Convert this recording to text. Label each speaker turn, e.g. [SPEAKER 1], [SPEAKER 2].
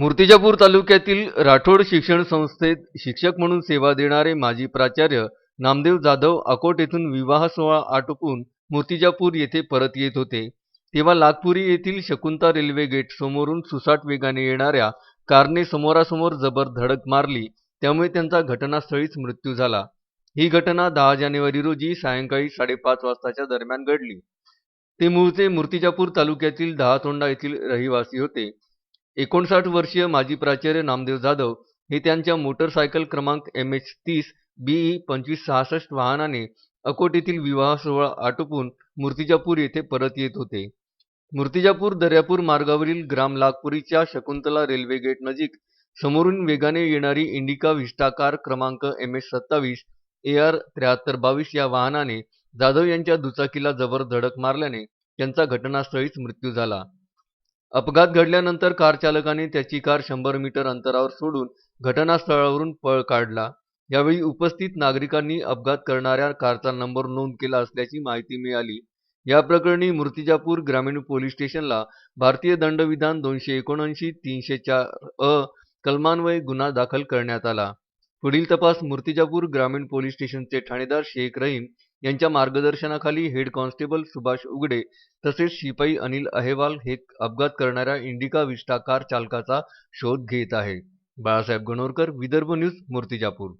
[SPEAKER 1] मूर्तिजापूर तालुक्यातील राठोड शिक्षण संस्थेत शिक्षक म्हणून सेवा देणारे माजी प्राचार्य नामदेव जाधव अकोट येथून विवाह सोहळा आटोपून मूर्तिजापूर येथे परत येत होते. तेव्हा लागपुरी येथील शकुंता रेल्वे गेट समोरून सुसाट वेगाने येणाऱ्या कारने समोरासमोर जबर धडक मारली. त्यामुळे त्यांचा घटनास्थळीच मृत्यू झाला. ही घटना दहा जानेवारी रोजी सायंकाळी साडेपाच वाजताच्या दरम्यान घडली. ते मूळचे मूर्तिजापूर तालुक्यातील दहातोंडा येथील रहिवासी होते. एकोणसाठ वर्षीय माजी प्राचार्य नामदेव जाधव हे त्यांच्या मोटरसायकल क्रमांक एम एच तीस बीई पंचवीस सहासष्ट वाहनाने अकोट येथील विवाह सोहळा आटोपून मूर्तिजापूर येथे परत येत होते. मूर्तिजापूर दर्यापूर मार्गावरील ग्राम लागपुरीच्या शकुंतला रेल्वे गेट नजीक समोरून वेगाने येणारी इंडिका विष्टाकार कार क्रमांक एम एच सत्तावीस ए आर त्र्याहत्तर बावीस या वाहनाने जाधव यांच्या दुचाकीला जबर धडक मारल्याने त्यांचा घटनास्थळीच मृत्यू झाला. अपघात घडल्यानंतर कारचालकाने त्याची कार शंभर मीटर अंतरावर सोडून घटनास्थळावरून पळ काढला. यावेळी उपस्थित नागरिकांनी अपघात करणाऱ्या कारचा नंबर नोंद केला असल्याची माहिती मिळाली. या प्रकरणी मूर्तिजापूर ग्रामीण पोलीस स्टेशनला भारतीय दंडविधान दोनशे एकोणऐंशी तीनशे चार अ कलमान्वये गुन्हा दाखल करण्यात आला. पुढील तपास मूर्तिजापूर ग्रामीण पोलीस स्टेशनचे ठाणेदार शेख रहीम यांच्या मार्गदर्शनाखाली हेड कॉन्स्टेबल सुभाष उगडे तसेच शिपाई अनिल अहेवाल हे अपघात करणाऱ्या इंडिका विस्टा कार चालकाचा शोध घेत आहे. बाळासाहेब गणोरकर विदर्भ न्यूज मूर्तिजापूर.